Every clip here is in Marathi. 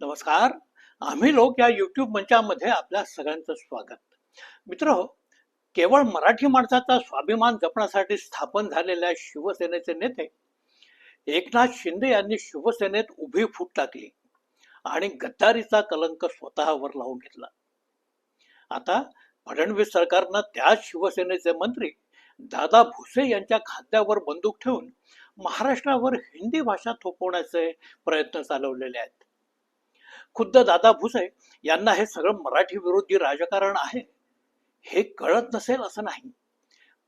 नमस्कार. आम्ही लोक या युट्यूब मंचामध्ये आपल्या सगळ्यांचं स्वागत. मित्र केवळ मराठी माणसाचा स्वाभिमान जपण्यासाठी स्थापन झालेल्या शिवसेनेचे नेते एकनाथ शिंदे यांनी शिवसेनेत उभी फूट टाकली आणि गद्दारीचा कलंक स्वतःवर लावून घेतला. आता फडणवीस सरकारनं त्याच शिवसेनेचे मंत्री दादा भुसे यांच्या खात्यावर बंदूक ठेवून महाराष्ट्रावर हिंदी भाषा थोपवण्याचे प्रयत्न चालवलेले आहेत. खुद्द दादा भुसे यांना हे सगळं मराठी विरोधी राजकारण आहे हे कळत नसेल असं नाही.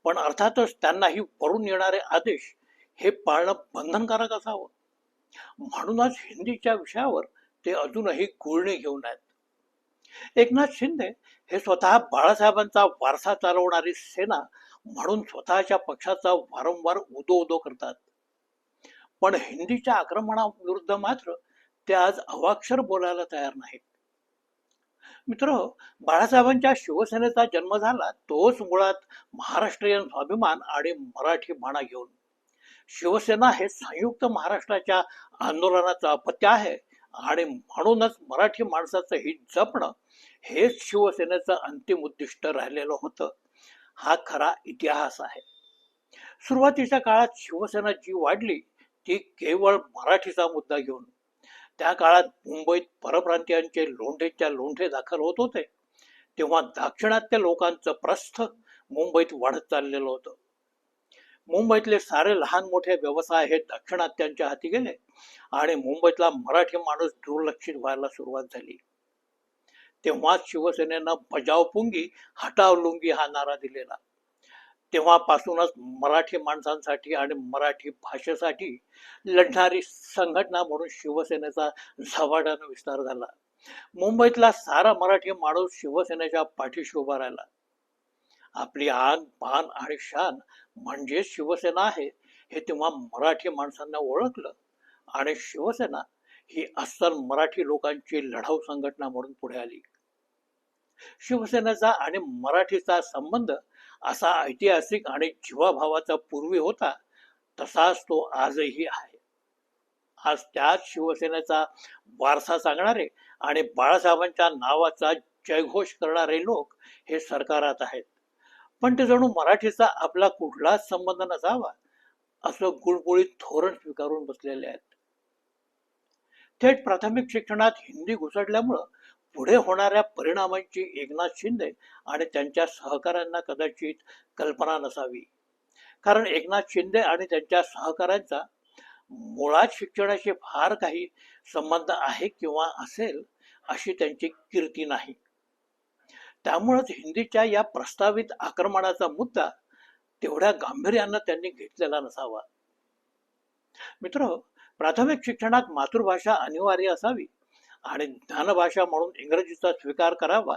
पण अर्थातच त्यांनाही वरून येणारे आदेश हे पाळणं बंधनकारक असावं. म्हणूनच हिंदीच्या विषयावर ते अजूनही गुळणे घेऊन आहेत. एकनाथ शिंदे हे स्वतः बाळासाहेबांचा वारसा चालवणारी सेना म्हणून स्वतःच्या पक्षाचा वारंवार उदो उदो करतात. पण हिंदीच्या आक्रमणाविरुद्ध मात्र ते आज अवाक्षर बोलायला तयार नाहीत. मित्र बाळासाहेबांच्या शिवसेनेचा जन्म झाला तोच मुळात महाराष्ट्रीयन स्वाभिमान आणि मराठी म्हणा घेऊन. शिवसेना हे संयुक्त महाराष्ट्राच्या आंदोलनाचं अपत्य आहे आणि म्हणूनच मराठी माणसाचं हित जपणं हेच शिवसेनेचं अंतिम उद्दिष्ट राहिलेलं होतं. हा खरा इतिहास आहे. सुरुवातीच्या काळात शिवसेना जी वाढली ती केवळ मराठीचा मुद्दा घेऊन त्या काळात मुंबईत परप्रांतीयांचे लोंढेच्या लोंढे दाखल होत होते. तेव्हा दाक्षिणात्य लोकांचं प्रस्थ मुंबईत वाढत चाललेलं होतं. मुंबईतले सारे लहान मोठे व्यवसाय हे दक्षिणात्यांच्या हाती गेले आणि मुंबईतला मराठी माणूस दुर्लक्षित व्हायला सुरुवात झाली. तेव्हाच शिवसेनेनं बजाव पुंगी हटाव लुंगी हा नारा दिलेला. तेव्हापासूनच मराठी माणसांसाठी आणि मराठी भाषेसाठी लढणारी संघटना म्हणून शिवसेनेचा झवाडानं विस्तार झाला. मुंबईतला सारा मराठी माणूस शिवसेनेच्या पाठीशी उभा राहिला. आपली आन पान आणि शान म्हणजे शिवसेना आहे हे तेव्हा मराठी माणसांना ओळखलं. आणि शिवसेना ही अस्सल मराठी लोकांची लढाऊ संघटना म्हणून पुढे आली. शिवसेनेचा आणि मराठीचा संबंध असा ऐतिहासिक आणि जीवाभावाचा पूर्वी होता तसाच तो आजही आहे. आज त्याच शिवसेनेचा वारसा सांगणारे आणि बाळासाहेबांच्या नावाचा जयघोष करणारे लोक हे सरकारात आहेत. पण ते जणू मराठीचा आपला कुठलाच संबंध नसावा असं गुळगुळीत धोरण स्वीकारून बसलेले आहेत. थेट प्राथमिक शिक्षणात हिंदी घुसडल्यामुळं पुढे होणाऱ्या परिणामांची एकनाथ शिंदे आणि त्यांच्या सहकाऱ्यांना कदाचित कल्पना नसावी. कारण एकनाथ शिंदे आणि त्यांच्या सहकाऱ्यांचा मुळात शिक्षणाशी फार काही संबंध आहे किंवा असेल अशी त्यांची कीर्ती नाही. त्यामुळेच हिंदीच्या या प्रस्तावित आक्रमणाचा मुद्दा तेवढ्या गांभीर्यानं त्यांनी घेतलेला नसावा. मित्र प्राथमिक शिक्षणात मातृभाषा अनिवार्य असावी. आणि ज्ञानभाषा म्हणून इंग्रजीचा स्वीकार करावा.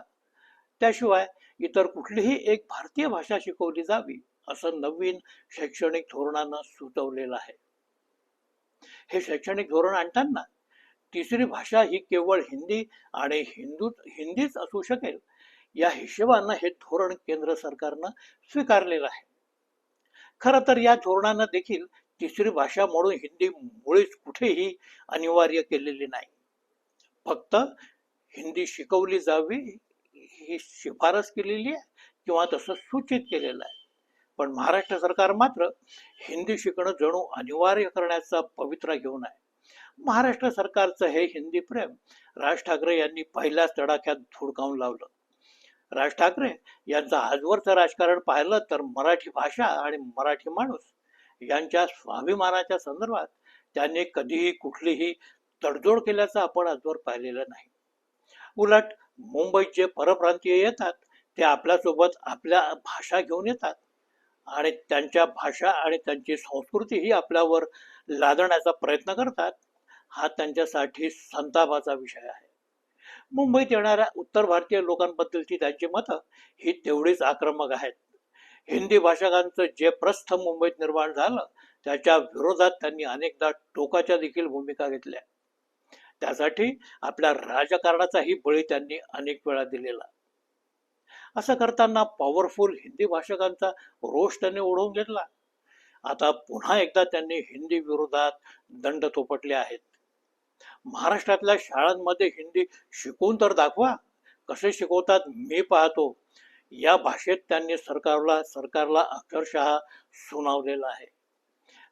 त्याशिवाय इतर कुठलीही एक भारतीय भाषा शिकवली जावी असं नवीन शैक्षणिक धोरणानं सुचवलेलं आहे. हे शैक्षणिक धोरण आणताना तिसरी भाषा ही केवळ हिंदी आणि हिंदू हिंदीच असू शकेल या हिशोबानं हे धोरण केंद्र सरकारनं स्वीकारलेलं आहे. खरं तर या धोरणानं देखील तिसरी भाषा म्हणून हिंदी मुळीच कुठेही अनिवार्य केलेली नाही. फक्त हिंदी शिकवली जावी ही शिफारस केलेली आहे किंवा तसं सूचित केलेलं आहे. पण महाराष्ट्र सरकार मात्र हिंदी शिकणं जणू अनिवार्य करण्याचा पवित्रा घेऊन आहे. महाराष्ट्र सरकारचं हे हिंदी प्रेम राज ठाकरे यांनी पहिल्याच तडाख्यात धुडकावून लावलं. राज ठाकरे यांचं आजवरचं राजकारण पाहिलं तर मराठी भाषा आणि मराठी माणूस यांच्या स्वाभिमानाच्या संदर्भात त्यांनी कधीही कुठलीही तडजोड केल्याचं आपण आजवर पाहिलेलं नाही. उलट मुंबईत जे परप्रांतीय येतात ते आपल्यासोबत आपल्या भाषा घेऊन येतात आणि त्यांच्या भाषा आणि त्यांची संस्कृती ही आपल्यावर लादण्याचा प्रयत्न करतात हा त्यांच्यासाठी संतापाचा विषय आहे. मुंबईत येणाऱ्या उत्तर भारतीय लोकांबद्दलची त्यांची मतं ही तेवढीच आक्रमक आहेत. हिंदी भाषकांचं जे प्रस्थ मुंबईत निर्माण झालं त्याच्या विरोधात त्यांनी अनेकदा टोकाच्या देखील भूमिका घेतल्या. त्यासाठी आपल्या राजकारणाचाही बळी त्यांनी अनेक वेळा दिलेला. असं करताना पॉवरफुल हिंदी भाषकांचा रोष त्यांनी ओढवून घेतला. आता पुन्हा एकदा त्यांनी हिंदी विरोधात दंड थोपटले आहेत. महाराष्ट्रातल्या शाळांमध्ये हिंदी शिकवून तर दाखवा. कसे शिकवतात मी पाहतो. या भाषेत त्यांनी सरकारला सरकारला अक्षरशः सुनावलेलं आहे.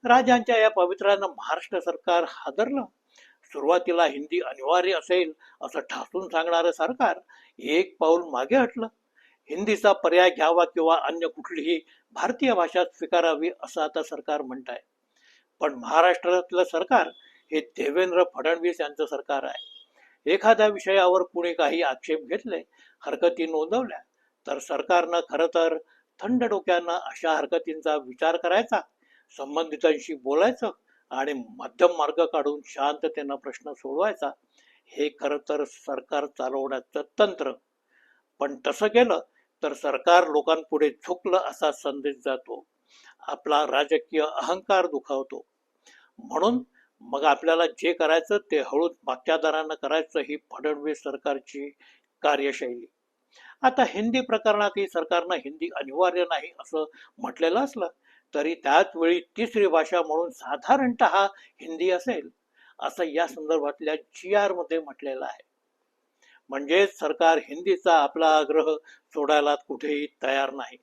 राजांच्या या पवित्रानं महाराष्ट्र सरकार हादरलं. सुरुवातीला हिंदी अनिवार्य असेल असं ठासून सांगणारं सरकार एक पाऊल मागे हटलं. हिंदीचा पर्याय घ्यावा किंवा अन्य कुठलीही भारतीय भाषा स्वीकारावी असं आता सरकार म्हणत आहे पण महाराष्ट्रातलं सरकार हे देवेंद्र फडणवीस यांचं सरकार आहे. एखाद्या विषयावर कुणी काही आक्षेप घेतले हरकती नोंदवल्या तर सरकारनं खरं तर थंड डोक्यानं अशा हरकतींचा विचार करायचा संबंधितांशी बोलायचं आणि मध्यम मार्ग काढून शांततेनं प्रश्न सोडवायचा हे खरं तर सरकार चालवण्याचं तंत्र. पण तसं केलं तर सरकार लोकांपुढे झुकलं असा संदेश जातो. आपला राजकीय अहंकार दुखावतो. म्हणून मग आपल्याला जे करायचं ते हळूच मागच्या दरानं करायचं ही फडणवीस सरकारची कार्यशैली. आता हिंदी प्रकरणातही सरकारनं हिंदी अनिवार्य नाही असं म्हटलेलं असलं तरी त्याच वेळी तिसरी भाषा म्हणून साधारणत हिंदी असेल असं या संदर्भातल्या जी आरमध्ये म्हटलेलं आहे. म्हणजेच सरकार हिंदीचा आपला आग्रह सोडायला कुठेही तयार नाही.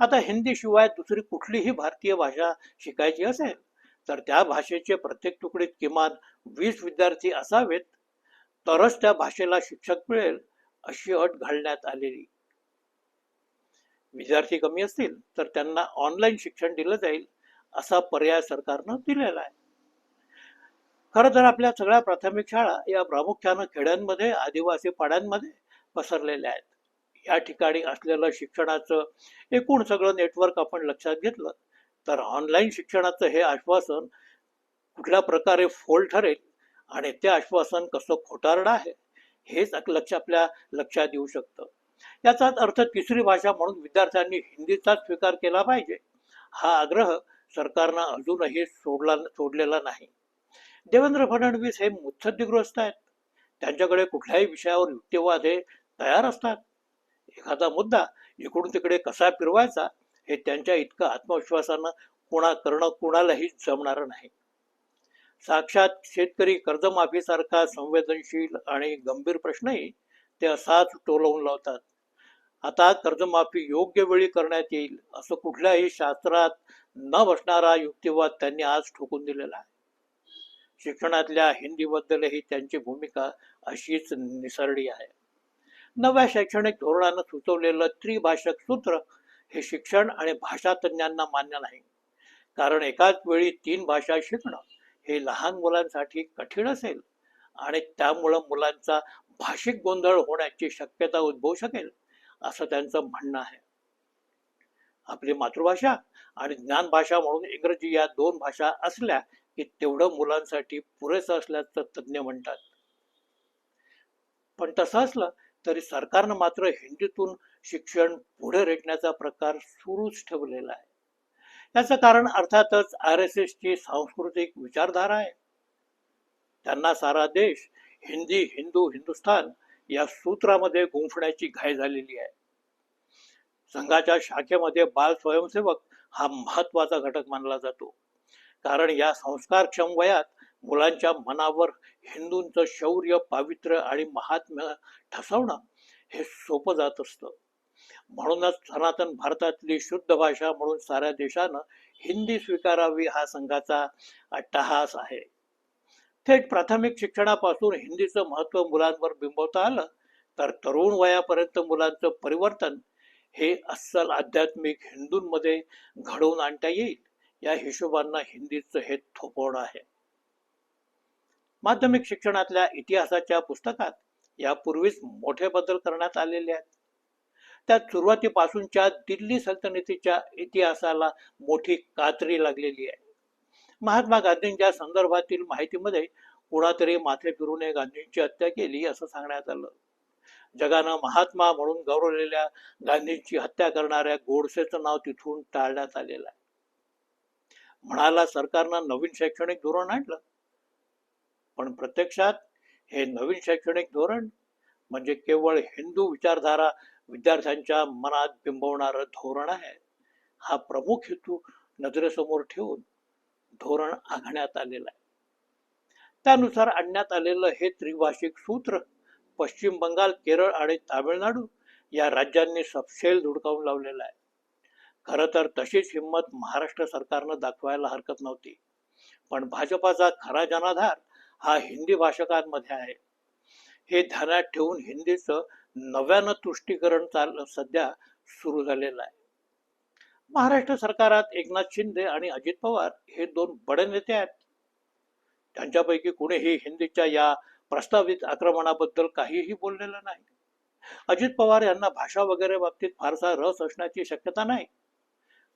आता हिंदी शिवाय दुसरी कुठलीही भारतीय भाषा शिकायची असेल तर त्या भाषेचे प्रत्येक तुकडीत किमान वीस विद्यार्थी असावेत तरच त्या भाषेला शिक्षक मिळेल अशी अट घालण्यात आलेली. विद्यार्थी कमी असतील तर त्यांना ऑनलाईन शिक्षण दिलं जाईल असा पर्याय सरकारनं दिलेला आहे. खरं तर आपल्या सगळ्या प्राथमिक शाळा या प्रामुख्यानं खेड्यांमध्ये आदिवासी पाड्यांमध्ये पसरलेल्या आहेत. या ठिकाणी असलेलं शिक्षणाचं एकूण सगळं नेटवर्क आपण लक्षात घेतलं तर ऑनलाईन शिक्षणाचं हे आश्वासन कुठल्या प्रकारे फोल ठरेल आणि ते आश्वासन कसं खोटारडं आहे हेच लक्ष आपल्या लक्षात येऊ शकतं. याचाच अर्थ तिसरी भाषा म्हणून विद्यार्थ्यांनी हिंदीचा स्वीकार केला पाहिजे. हा आग्रह सरकारनं अजूनही सोडला सोडलेला नाही. देवेंद्र फडणवीस हे मुत्सद्दीग्रस्त आहेत. त्यांच्याकडे कुठल्याही विषयावर युक्तिवाद हे तयार असतात. एखादा मुद्दा इकडून तिकडे कसा फिरवायचा हे त्यांच्या इतकं आत्मविश्वासानं कोणा करणं कोणालाही जमणार नाही. साक्षात शेतकरी कर्जमाफीसारखा संवेदनशील आणि गंभीर प्रश्नही ते असाच टोलवून लावतात. आता कर्जमाफी योग्य वेळी करण्यात येईल असं कुठल्याही शास्त्रात न बसणारा युक्तिवाद त्यांनी आज ठोकून दिलेला आहे. शिक्षणातल्या हिंदीबद्दलही त्यांची भूमिका अशीच निसरडी आहे. नव्या शैक्षणिक धोरणानं सुचवलेलं त्रिभाषक सूत्र हे शिक्षण आणि भाषा तज्ज्ञांना मान्य नाही. कारण एकाच वेळी तीन भाषा शिकणं हे लहान मुलांसाठी कठीण असेल आणि त्यामुळं मुलांचा भाषिक गोंधळ होण्याची शक्यता उद्भवू शकेल असं त्यांचं म्हणणं आहे. आपली मातृभाषा आणि ज्ञान भाषा म्हणून इंग्रजी या दोन भाषा असल्या की तेवढं मुलांसाठी पुरेसं असल्याचं तज्ज्ञ म्हणतात. पण तसं असलं तरी सरकारनं मात्र हिंदीतून शिक्षण पुढे रेटण्याचा प्रकार सुरूच ठेवलेला आहे. याचं कारण अर्थातच आर एस एसची सांस्कृतिक विचारधारा आहे. त्यांना सारा देश हिंदी हिंदू हिंदुस्थान या सूत्रामध्ये गुंफण्याची घाई झालेली आहे. संघाच्या शाखेमध्ये बाल स्वयंसेवक हा महत्त्वाचा घटक मानला जातो. कारण या संस्कारक्षम वयात मुलांच्या मनावर हिंदूंचं शौर्य पावित्र्य आणि महात्म्य ठसवणं हे सोपं जात असतं. म्हणूनच सनातन भारतातली शुद्ध भाषा म्हणून साऱ्या देशानं हिंदी स्वीकारावी हा संघाचा अट्टहास आहे. थेट प्राथमिक शिक्षणापासून हिंदीचं महत्त्व मुलांवर बिंबवता आलं तर तरुण वयापर्यंत मुलांचं परिवर्तन हे अस्सल आध्यात्मिक हिंदूंमध्ये घडवून आणता येईल. या हिशोबांना हिंदीचं हे थोपवणं आहे. माध्यमिक शिक्षणातल्या इतिहासाच्या पुस्तकात यापूर्वीच मोठे बदल करण्यात आलेले आहेत. त्यात सुरुवातीपासूनच्या दिल्ली सल्तनतीच्या इतिहासाला मोठी कात्री लागलेली आहे. महात्मा गांधींच्या संदर्भातील माहितीमध्ये कुणातरी माथे फिरूने गांधींची हत्या केली असं सांगण्यात आलं. जगानं महात्मा म्हणून गौरवलेल्या गांधींची हत्या करणाऱ्या गोडसेचं नाव तिथून टाळण्यात आलेलं आहे. म्हणाला सरकारनं नवीन शैक्षणिक धोरण आणलं. पण प्रत्यक्षात हे नवीन शैक्षणिक धोरण म्हणजे केवळ हिंदू विचारधारा विद्यार्थ्यांच्या मनात बिंबवणारं धोरण आहे. हा प्रमुख हेतू नजरेसमोर ठेवून धोरण आखण्यात आलेलं आहे. त्यानुसार आणण्यात आलेलं हे त्रिभाषिक सूत्र पश्चिम बंगाल केरळ आणि तामिळनाडू या राज्यांनी सपशेल धुडकावून लावलेलं आहे. खरं तर तशीच हिंमत महाराष्ट्र सरकारनं दाखवायला हरकत नव्हती. पण भाजपाचा खरा जनाधार हा हिंदी भाषकांमध्ये आहे. हे ध्यानात ठेवून हिंदीचं नव्यानं तुष्टीकरण चाल सध्या सुरू झालेलं आहे. महाराष्ट्र सरकारात एकनाथ शिंदे आणि अजित पवार हे दोन बडे नेते आहेत. त्यांच्यापैकी कुणीही हिंदीच्या या प्रस्तावित आक्रमणाबद्दल काहीही बोललेलं नाही. अजित पवार यांना भाषा वगैरे बाबतीत फारसा रस असण्याची शक्यता नाही.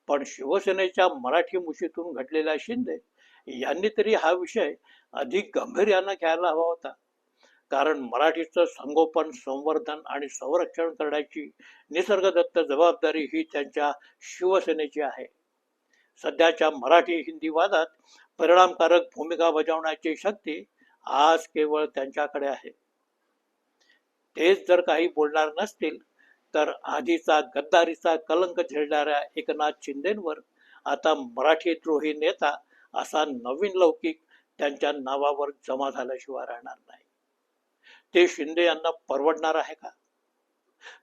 पण शिवसेनेच्या मराठी मुशीतून घडलेल्या शिंदे यांनी तरी हा विषय अधिक गांभीर्यानं घ्यायला हवा होता. कारण मराठीचं संगोपन संवर्धन आणि संरक्षण करण्याची निसर्गदत्त जबाबदारी ही त्यांच्या शिवसेनेची आहे. सध्याच्या मराठी हिंदी वादात परिणामकारक भूमिका बजावण्याची शक्ती आज केवळ त्यांच्याकडे आहे. तेच जर काही बोलणार नसतील तर आधीचा गद्दारीचा कलंक झेलणाऱ्या एकनाथ शिंदेवर आता मराठी द्रोही नेता असा नवीन लौकिक त्यांच्या नावावर जमा झाल्याशिवाय राहणार नाही. ते शिंदे यांना परवडणार आहे का?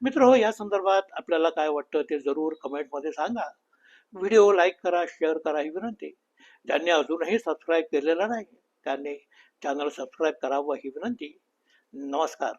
मित्र हो या संदर्भात आपल्याला काय वाटतं ते जरूर कमेंटमध्ये सांगा. व्हिडिओ लाईक करा शेअर करा ही विनंती. ज्यांनी अजूनही सबस्क्राईब केलेलं नाही त्यांनी चॅनल सबस्क्राईब करावं ही विनंती. नमस्कार.